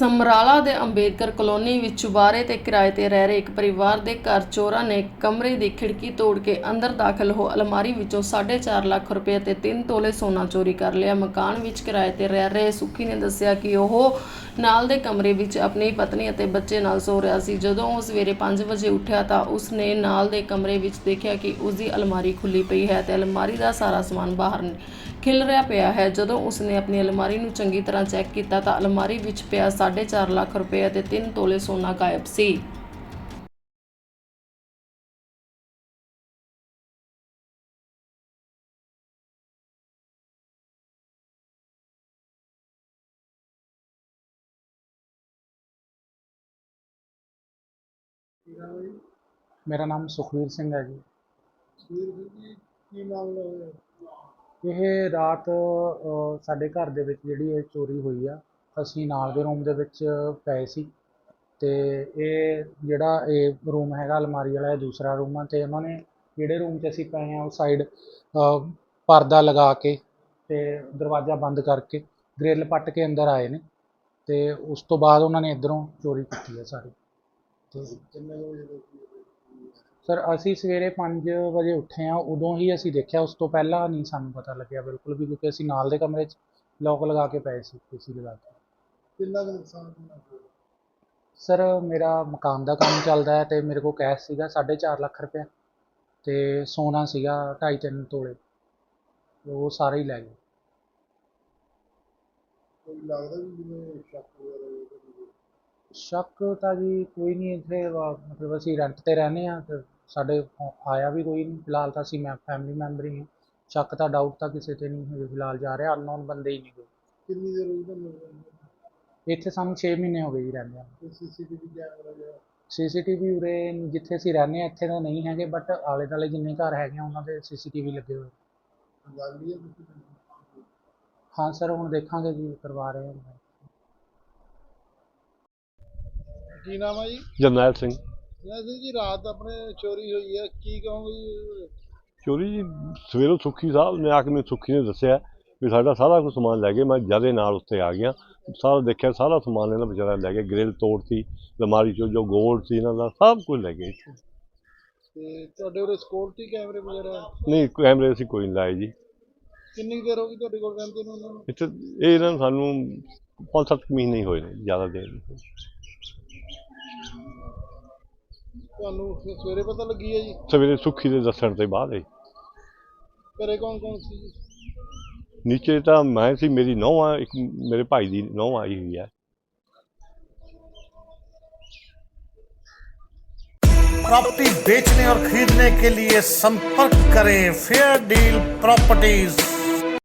ਸਮਰਾਲਾ ਦੇ ਅੰਬੇਦਕਰ ਕਲੋਨੀ ਵਿੱਚ ਚੁਬਾਰੇ ਤੇ ਕਿਰਾਏ ਤੇ ਰਹਿ ਰਹੇ ਇੱਕ ਪਰਿਵਾਰ ਦੇ ਘਰ ਚੋਰਾਂ ਨੇ ਕਮਰੇ ਦੀ ਖਿੜਕੀ ਤੋੜ ਕੇ ਅੰਦਰ ਦਾਖਲ ਹੋ ਅਲਮਾਰੀ ਵਿੱਚੋਂ 4.5 ਲੱਖ ਰੁਪਏ ਤੇ 3 ਤੋਲੇ ਸੋਨਾ ਚੋਰੀ ਕਰ ਲਿਆ। ਮਕਾਨ ਵਿੱਚ ਕਿਰਾਏ ਤੇ ਰਹਿ ਰਹੇ ਸੁਖੀ ਨੇ ਦੱਸਿਆ ਕਿ ਉਹ ਨਾਲ ਦੇ ਕਮਰੇ ਵਿੱਚ ਆਪਣੀ ਪਤਨੀ ਅਤੇ ਬੱਚੇ ਨਾਲ ਸੋ ਰਿਹਾ ਸੀ। ਜਦੋਂ ਉਹ ਸਵੇਰੇ 5 ਵਜੇ ਉੱਠਿਆ ਤਾਂ ਉਸ ਨੇ ਨਾਲ ਦੇ ਕਮਰੇ ਵਿੱਚ ਦੇਖਿਆ ਕਿ ਉਸ ਦੀ ਅਲਮਾਰੀ ਖੁੱਲੀ ਪਈ ਹੈ ਤੇ ਅਲਮਾਰੀ ਦਾ ਸਾਰਾ ਸਮਾਨ ਬਾਹਰ ਖਿਲ ਰਿਹਾ ਪਿਆ ਹੈ। ਜਦੋਂ ਉਸ ਨੇ ਆਪਣੀ ਅਲਮਾਰੀ ਨੂੰ ਚੰਗੀ ਤਰ੍ਹਾਂ ਚੈੱਕ ਕੀਤਾ ਤਾਂ ਅਲਮਾਰੀ ਵਿੱਚ ਪਿਆ 4.5 ਲੱਖ ਰੁਪਏ ਅਤੇ 3 ਤੋਲੇ ਸੋਨਾ ਗਾਇਬ ਸੀ। ਮੇਰਾ ਨਾਮ ਸੁਖਵੀਰ ਸਿੰਘ ਹੈ ਜੀ। ਕੀ ਮਾਮਲਾ ਹੋਇਆ ਇਹ ਰਾਤ ਸਾਡੇ ਘਰ ਦੇ ਵਿੱਚ ਜਿਹੜੀ ਇਹ ਚੋਰੀ ਹੋਈ ਆ, ਅਸੀਂ ਨਾਲ ਦੇ ਰੂਮ ਦੇ ਵਿੱਚ ਪਏ ਸੀ ਤੇ ਇਹ ਜਿਹੜਾ ਇਹ ਰੂਮ ਹੈਗਾ ਅਲਮਾਰੀ ਵਾਲਾ, ਇਹ ਦੂਸਰਾ ਰੂਮ ਆ ਤੇ ਉਹਨਾਂ ਨੇ ਜਿਹੜੇ ਰੂਮ 'ਚ ਅਸੀਂ ਪਏ ਆ, ਉਹ ਸਾਈਡ ਪਰਦਾ ਲਗਾ ਕੇ ਤੇ ਦਰਵਾਜ਼ਾ ਬੰਦ ਕਰਕੇ ਗ੍ਰਿਲ ਪੱਟ ਕੇ ਅੰਦਰ ਆਏ ਨੇ ਤੇ ਉਸ ਤੋਂ ਬਾਅਦ ਉਹਨਾਂ ਨੇ ਇੱਧਰੋਂ ਚੋਰੀ ਕੀਤੀ ਹੈ ਸਾਰੀ। ਤੇ ਕਿੰਨੇ ਵਜੇ ਸਰ ਅਸੀਂ ਸਵੇਰੇ 5 ਵਜੇ ਉੱਠੇ ਆ ਉਦੋਂ ਹੀ ਅਸੀਂ ਦੇਖਿਆ ਉਸ ਤੋਂ ਪਹਿਲਾਂ ਨਹੀਂ ਸਾਨੂੰ ਪਤਾ ਲੱਗਿਆ ਬਿਲਕੁਲ ਵੀ ਕਿਉਂਕਿ ਅਸੀਂ ਨਾਲ ਦੇ ਕਮਰੇ 'ਚ ਲੋਕ ਲਗਾ ਕੇ ਪਏ ਸੀ ਏਸੀ ਲਗਾ ਕੇ ਕਿੰਨਾ ਕੁ ਨੁਕਸਾਨ ਹੋਇਆ? ਸਰ ਮੇਰਾ ਮਕਾਨ ਦਾ ਕੰਮ ਚੱਲਦਾ ਹੈ ਤੇ ਮੇਰੇ ਕੋਲ ਕੈਸ਼ ਸੀਗਾ 4.5 ਲੱਖ ਰੁਪਏ ਤੇ ਸੋਨਾ ਸੀਗਾ 2.5 ਤੋਲੇ ਉਹ ਸਾਰੇ ਹੀ ਲੈ ਗਏ ਕੋਈ ਲੱਗਦਾ ਵੀ ਜਿਵੇਂ ਸ਼ੱਕ ਵਗੈਰਾ ਹੋਇਆ ਕੋਈ? ਸ਼ੱਕ ਤਾਂ ਜੀ ਕੋਈ ਨਹੀਂ ਇੱਥੇ ਵਾ- ਮਤਲਬ ਅਸੀਂ ਰੈਂਟ ਤੇ ਰਹਿੰਦੇ ਆ ਤੇ ਸਾਡੇ ਆਇਆ ਵੀ ਕੋਈ ਨਹੀਂ ਫਿਲਹਾਲ ਤਾਂ ਅਸੀਂ ਮੈਂ ਫੈਮਿਲੀ ਮੈਂਬਰ ਹੀ ਹਾਂ। ਸ਼ੱਕ ਤਾਂ ਡਾਊਟ ਤਾਂ ਕਿਸੇ ਤੇ ਨਹੀਂ ਹਜੇ ਫਿਲਹਾਲ ਜਾ ਰਿਹਾ ਅਨਨੋਨ ਬੰਦੇ ਹੀ ਨਹੀਂ ਕੋਈ। ਕਿੰਨੀ ਦੇਰ ਹੋਈ ਤੁਹਾਨੂੰ ਇੱਥੇ ਸਾਨੂੰ 6 ਮਹੀਨੇ ਹੋ ਗਏ ਜੀ ਰਹਿੰਦੇ ਆ ਸੀਸੀਟੀਵੀ ਕੈਮਰਾ ਜਾਂ ਸੀਸੀਟੀਵੀ ਉਰੇ ਜਿੱਥੇ ਅਸੀਂ ਰਹਿੰਦੇ ਆ ਇੱਥੇ ਤਾਂ ਨਹੀਂ ਹੈਗੇ ਬਟ ਆਲੇ ਦੁਆਲੇ ਜਿੰਨੇ ਘਰ ਹੈਗੇ ਆ ਉਹਨਾਂ ਦੇ ਸੀਸੀਟੀਵੀ ਲੱਗੇ ਹੋਏ। ਲੱਗ ਰਹੀ ਹੈ ਕਿਸੇ ਹਾਂ ਸਰ ਹੁਣ ਦੇਖਾਂਗੇ ਜੀ ਕਰਵਾ ਰਹੇ ਹਾਂ। ਕੀ ਨਾਮ ਹੈ ਜੀ? ਜਰਨੈਲ ਸਿੰਘ। ਜੈ ਸਿੰਘ ਜੀ ਰਾਤ ਆਪਣੇ ਚੋਰੀ ਹੋਈ ਹੈ ਕੀ ਕਹੋਗੇ ਜੀ? ਚੋਰੀ ਜੀ ਸਵੇਰੋਂ ਸੁੱਖੀ ਸਾਹਿਬ ਨੇ ਆ ਕੇ ਮੈਨੂੰ ਸੁੱਖੀ ਨੇ ਦੱਸਿਆ ਵੀ ਸਾਡਾ ਸਾਰਾ ਕੁਝ ਸਮਾਨ ਲੈ ਗਏ। ਮੈਂ ਜਦੇ ਨਾਲ ਉੱਤੇ ਆ ਗਿਆ। ਸਾਰਾ ਦੇਖਿਆ ਸਾਰਾ ਸਮਾਨ ਇਹਨਾਂ ਵਿਚਾਰਾ ਲੈ ਗਏ। ਗ੍ਰਿਲ ਤੋੜਤੀ ਅਲਮਾਰੀ ਚੋਂ ਜੋ ਗੋਲਡ ਸੀ ਇਹਨਾਂ ਦਾ ਸਭ ਕੁਝ ਲੈ ਗਏ। ਤੇ ਤੁਹਾਡੇ ਉਰੇ ਸਿਕਿਉਰਿਟੀ ਕੈਮਰੇ ਵਗੈਰਾ? ਨਹੀਂ ਕੈਮਰੇ ਅਸੀਂ ਕੋਈ ਨਹੀਂ ਲਾਏ ਜੀ। ਕਿੰਨੀ ਦੇਰ ਹੋ ਗਈ ਤੁਹਾਡੇ ਕੋਲ ਰਹਿੰਦੇ ਨੂੰ ਇੱਥੇ ਇਹ ਇਹਨਾਂ ਨੂੰ ਸਾਨੂੰ ਪੰਜ ਸੱਤ ਕੁ ਮਹੀਨੇ ਹੀ ਹੋਏ ਨੇ ਜ਼ਿਆਦਾ ਦੇਰ ਨਹੀਂ। ਤੁਹਾਨੂੰ ਫਿਰ ਸਵੇਰੇ ਪਤਾ ਲੱਗੀ ਹੈ ਜੀ ਸਵੇਰੇ ਸੁੱਖੀ ਦੇ ਦੱਸਣ ਤੋਂ ਬਾਅਦ ਹੀ ਘਰੇ ਕੌਣ ਕੌਣ ਸੀ ਜੀ ਨੀਚੇ ਤਾਂ ਮੈਂ ਸੀ ਮੇਰੀ ਨੌਂ ਆ ਇੱਕ ਮੇਰੇ ਭਾਈ ਦੀ ਨੌਂ ਆਈ ਹੋਈ ਹੈ प्रॉपर्टी बेचने और खरीदने के लिए संपर्क करें फेयर डील प्रॉपर्टीज